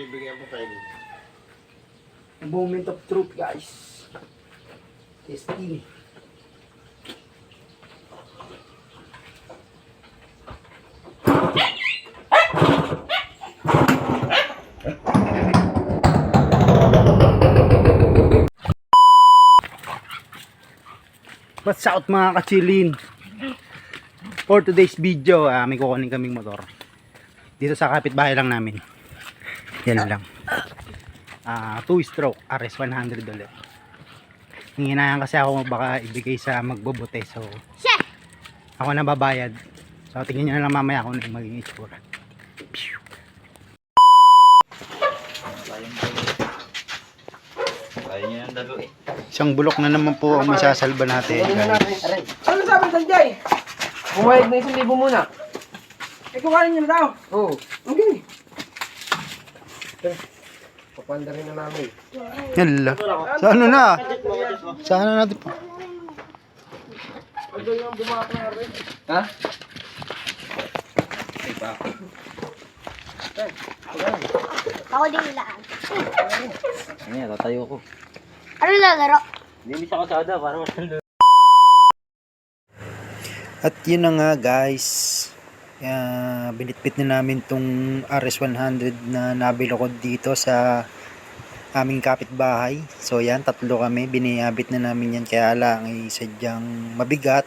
bibigyan mo pwede. Moment of truth, guys. Testing. What's out mga kachilin? For today's video, ah, may kukunin kaming motor. Dito sa kapitbahay lang namin. Yan lang ah 2 stroke RS100 ulit hinginayan kasi ako baka ibigay sa magbobote so ako na babayad so tingnan nyo na lang mamaya kung ano yung magiging itsura niya dalo eh. isang bulok na naman po ang masasalba natin Ano sabi ng Jay? Bumayag na isang libo muna. Eh, kumain niyo na daw. Oo. Okay. Papanda rin na namin. Yala. sa ano na sa ano natin po Ha? Ako din lahat. Ano yan, tatayo ko. Ano lalaro? Hindi sa kasada para mas At yun na nga guys, uh, binitbit na namin tong RS100 na nabilo ko dito sa aming kapitbahay. So yan, tatlo kami, biniyabit na namin yan kaya lang ay sadyang mabigat.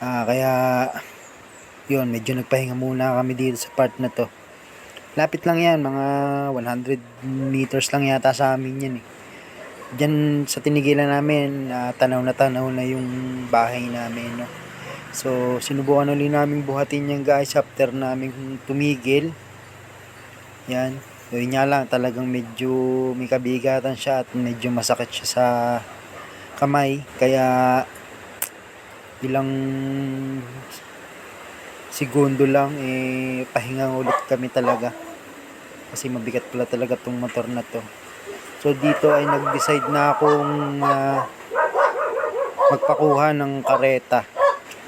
Ah, kaya yun, medyo nagpahinga muna kami dito sa part na to. Lapit lang yan, mga 100 meters lang yata sa amin yan eh. Diyan sa tinigilan namin, ah, tanaw na tanaw na yung bahay namin, no. So, sinubukan ulit namin buhatin yan guys after namin tumigil. Yan. So, yun lang, talagang medyo may kabigatan siya at medyo masakit siya sa kamay. Kaya, ilang segundo lang, eh, pahinga ulit kami talaga. Kasi mabigat pala talaga tong motor na to. So dito ay nag-decide na akong ah, magpakuha ng kareta.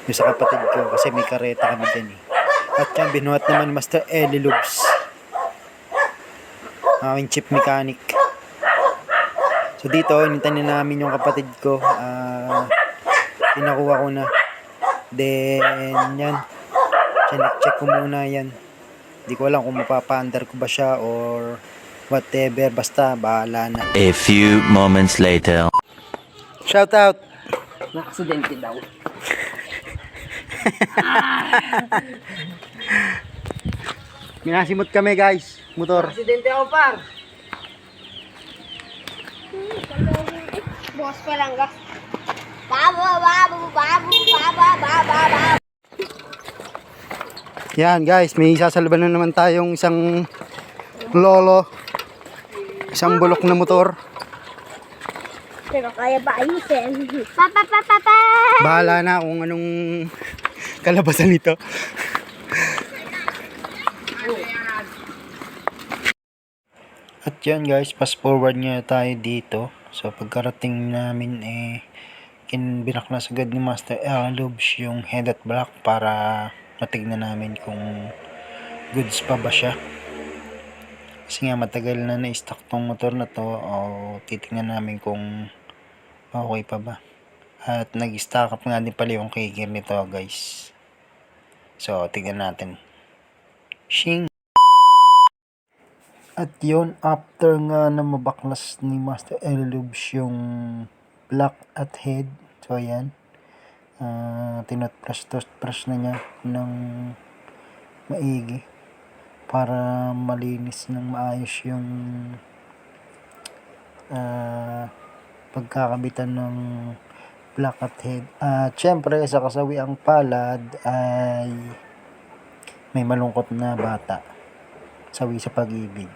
Yung sa kapatid ko kasi may kareta kami din eh. At yan, binuhat naman Master Eli Lubs. Aming chip mechanic. So dito, inintay na namin yung kapatid ko. Ah, pinakuha ko na. Then, yan. Check ko muna yan. Hindi ko alam kung mapapa-under ko ba siya or whatever. Basta, bahala na. A few moments later. Shout out! Na-aksidente daw. Minasimot kami guys, motor. Aksidente ako par. Bukas pa lang gas. Babo, babo, babo, baba, baba, baba. Yan guys, may sasalban na naman tayong isang lolo. Isang bulok na motor. Pero kaya ba ayusin? Pa, pa, pa, pa, pa. Bahala na kung anong kalabasan nito. At yan guys, fast forward nga tayo dito. So pagkarating namin eh kinbinaklas agad ni Master Elubs yung head at block para matignan namin kung goods pa ba siya. Kasi nga matagal na na-stock tong motor na to o titignan namin kung okay pa ba. At nag-stock up nga din pala yung kigir nito guys. So tignan natin. Shing! At yun, after nga na mabaklas ni Master Elubs yung black at head, so ayan, uh, tinutbrush toothbrush na niya ng maigi para malinis ng maayos yung ah, pagkakabitan ng black at syempre sa kasawi ang palad ay may malungkot na bata. Sawi sa pag-ibig.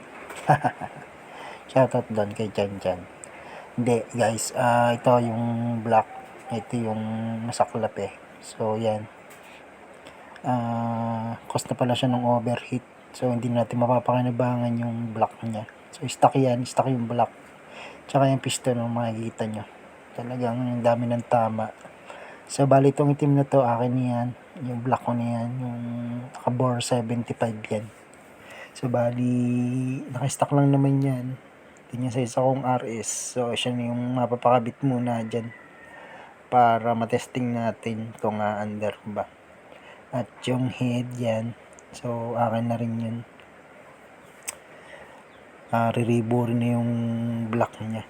Shoutout doon kay Chan Chan. Hindi guys, ah ito yung black. Ito yung masaklap eh. So yan. Ah, cost na pala siya ng overheat. So hindi natin mapapakinabangan yung black niya. So stock yan, stock yung black. Tsaka yung piston ng makikita nyo. Talagang ang dami ng tama. So bali itong itim na to, akin yan. Yung black ko na yan. Yung nakabore 75 yan. So, bali, nakastock lang naman yan. Ganyan sa isa kong RS. So, siya na yung mapapakabit muna dyan para matesting natin kung under ba. At yung head yan. So, akin na rin yun. Uh, rirebo rin na yung block niya.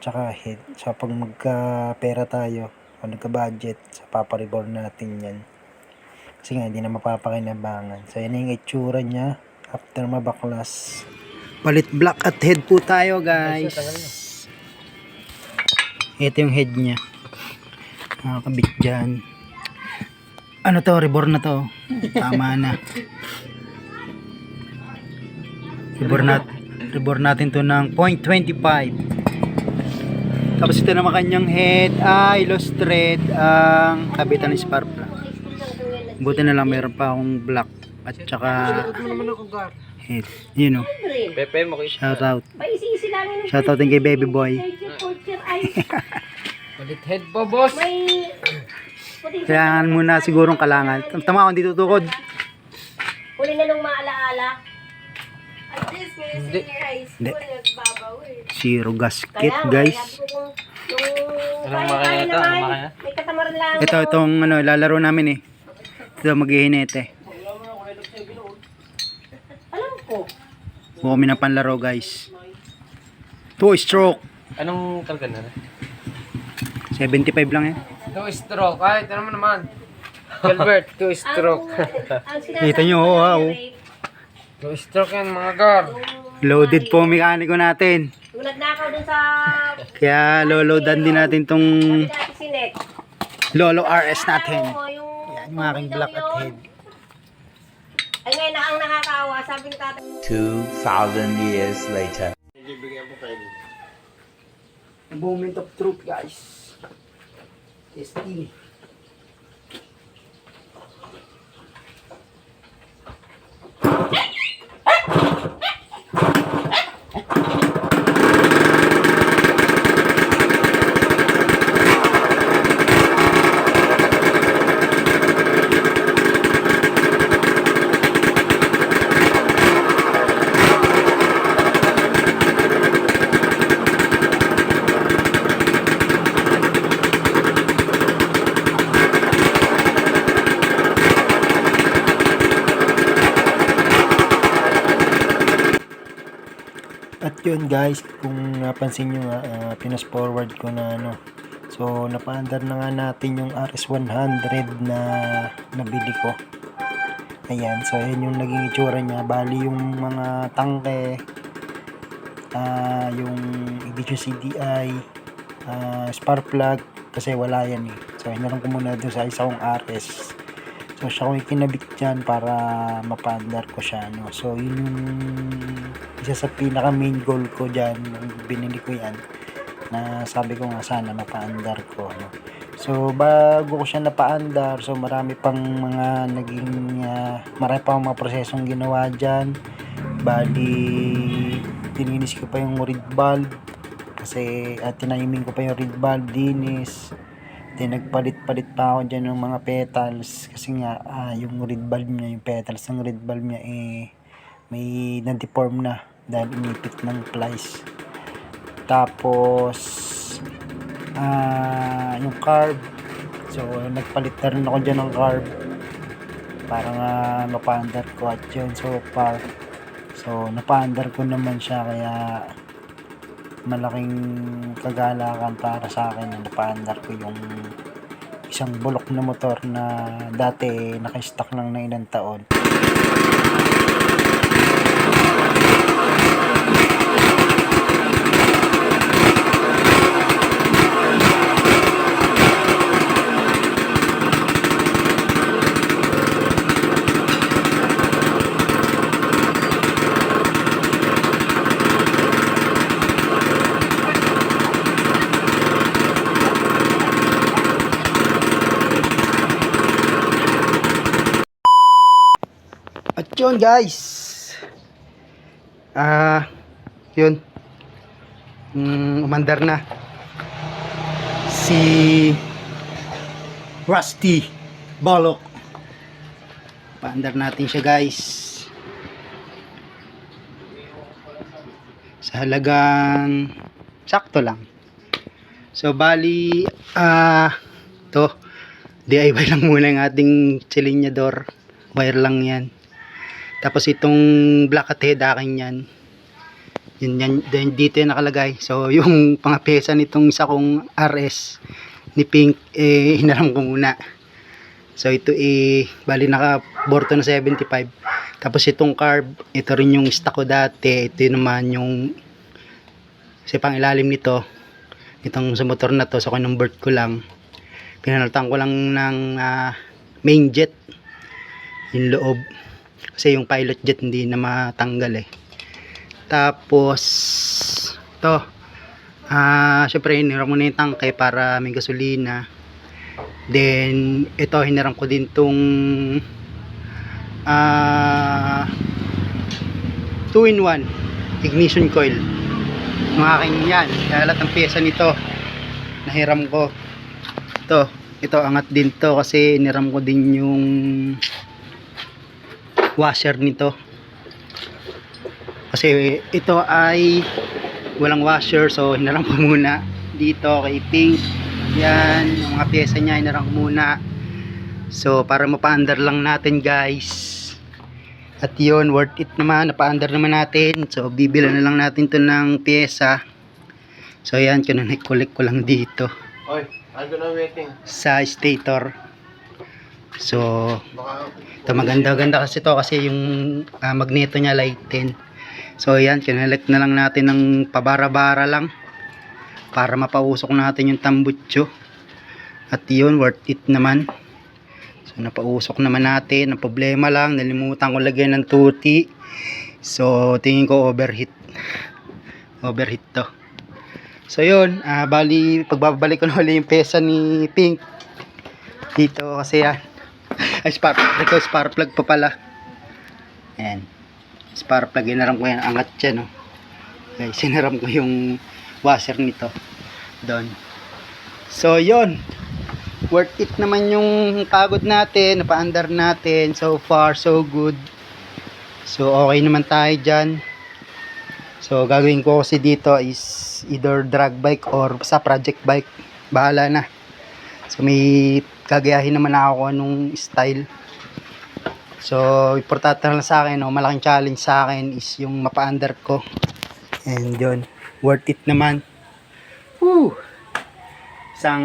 Tsaka head. So, pag magka-pera tayo, o nagka-budget, so paparibor natin yan. Kasi nga, hindi na mapapakinabangan. So, yan yung itsura niya after mabaklas. Palit block at head po tayo, guys. Ito yung head niya. Nakakabit dyan. Ano to? Reborn na to. Tama na. Reborn, nat reborn natin to ng 0.25. Tapos ito naman kanyang head ay lost thread ang kabitan ng spark plug. Buti na lang meron pa akong black at saka head. Yun o. Pepe mo kayo. Shout out. Shout out din kay baby boy. Palit head po, boss. Kailangan muna sigurong kalangan. Tama ako, hindi tutukod. Huli na nung maalaala. Hindi. Hindi. Zero gasket, Kaya, guys. ko kung- yung Anong kaya- makina kaya ito? naman, Anong makina? May katamaran lang. Ito, itong ano, lalaro namin eh. Ito, maghihinete. Alam ko. Buo kami ng panlaro, guys. Two stroke. Anong karga na? 75 lang eh. Two stroke. Ay, ito naman naman. Gilbert, two stroke. Ang sinasabi Kita nyo, ko oh, lang, ah, oh. Ray, two stroke yan, mga gar. Loaded po mekaniko natin. Nagnakaw dun sa... Kaya loloadan din natin tong si Nick. Lolo RS natin. Yung... Yan yung aking black at head. Ay ngayon na ang nakakaawa. Sabi ni tatay. 2,000 years later. Moment of truth, guys. Testing. えっ? Yun guys, kung napansin nyo nga, uh, pinas forward ko na ano. So, napaandar na nga natin yung RS100 na nabili ko. Ayan, so ayan yung naging itsura niya. Bali yung mga tangke, ah yung ignition CDI, ah spark plug, kasi wala yan eh. So, inalang ko muna doon sa isa kong RS. So, siya ko ikinabit dyan para mapaandar ko siya. No? So, yun yung isa sa pinaka main goal ko dyan. Nung binili ko yan. Na sabi ko nga sana mapaandar ko. No? So, bago ko siya napaandar, so marami pang mga naging, uh, marami pang mga prosesong ginawa dyan. Bali, dininis ko pa yung reed valve. Kasi, at tinaimin ko pa yung reed valve, dinis. Then nagpalit-palit pa ako dyan ng mga petals. Kasi nga ah, yung red bulb niya, yung petals ng red bulb niya eh may na-deform na dahil inipit ng plies. Tapos ah yung carb. So nagpalit na rin ako dyan ng carb. Para nga mapaandar ko at yun so far. So napaandar ko naman siya kaya malaking kagalakan para sa akin na napaandar ko yung isang bulok na motor na dati naka-stock lang na ilang taon. At yun guys. Ah, yun. Mm, umandar na. Si Rusty Balok. Paandar natin siya guys. Sa halagang sakto lang. So, bali, ah, to, DIY lang muna yung ating silinyador. Wire lang yan. Tapos itong black at head akin yan. Yun yan, then dito yung nakalagay. So, yung pangapesa nitong isa kong RS ni Pink, eh, hinaram ko muna. So, ito eh, bali naka borto na 75. Tapos itong carb, ito rin yung stock ko dati. Ito yun naman yung kasi pang ilalim nito itong sa motor na to so kinumbert ko lang pinalitan ko lang ng ah, main jet yung loob kasi yung pilot jet hindi na matanggal eh. Tapos to. Ah syempre hiniram ko na yung tangke para may gasolina. Then ito hiniram ko din tong ah 2 in 1 ignition coil. Yung aking yan lahat ng pyesa nito nahiram ko. Ito ito angat din to kasi niram ko din yung washer nito kasi ito ay walang washer so hinaram ko muna dito kay Pink yan yung mga pyesa niya hinaram ko muna so para mapaandar lang natin guys at yun, worth it naman. Napa-under naman natin. So, bibila na lang natin to ng pyesa. So, ayan, kinonect-collect ko lang dito Oy, I'm gonna waiting. sa stator. So, ito maganda-ganda kasi to kasi yung ah, magneto niya light 10. So, ayan, kinolect na lang natin ng pabara-bara lang para mapausok natin yung tambutso. At yun, worth it naman. So, napausok naman natin. Ang problema lang, nalimutan ko lagyan ng tuti. So, tingin ko overheat. Overheat to. So, yun. ah bali, pagbabalik ko na ulit yung pesa ni Pink. Dito kasi yan. Ay, spark. Ito, spark plug pa pala. Ayan. Spark plug. Inaram ko yan. Angat siya, no? Okay, sinaram ko yung washer nito. Doon. So, yun worth it naman yung pagod natin, napaandar natin. So far, so good. So, okay naman tayo dyan. So, gagawin ko kasi dito is either drag bike or sa project bike. Bahala na. So, may gagayahin naman ako anong style. So, importante lang sa akin, no, malaking challenge sa akin is yung mapaandar ko. And yun, worth it naman. Woo! isang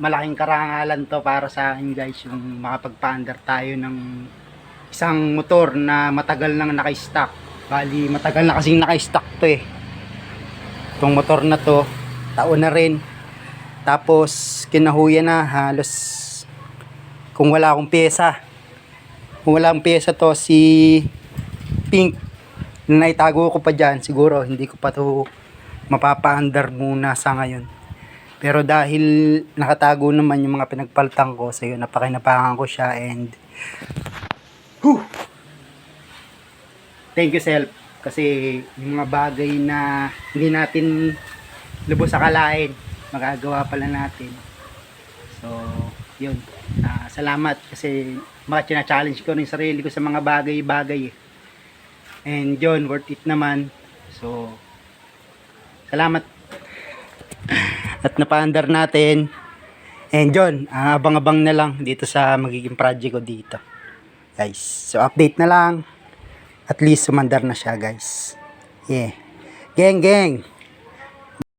malaking karangalan to para sa akin guys yung makapagpa-under tayo ng isang motor na matagal nang naka-stock bali matagal na kasing naka-stock to eh itong motor na to taon na rin tapos kinahuyan na halos kung wala akong pyesa kung wala akong pyesa to si Pink na naitago ko pa dyan siguro hindi ko pa to mapapa-under muna sa ngayon pero dahil nakatago naman yung mga pinagpaltang ko, so yun, napakinapangan ko siya and Whew! Thank you, self. Kasi yung mga bagay na hindi natin lubos akalain, magagawa pala natin. So, yun. Ah, salamat kasi mga challenge ko rin sarili ko sa mga bagay-bagay. eh. And yun, worth it naman. So, salamat at napaandar natin. And yun, ah, abang-abang na lang dito sa magiging project ko dito. Guys, so update na lang. At least sumandar na siya guys. Yeah. Geng, geng.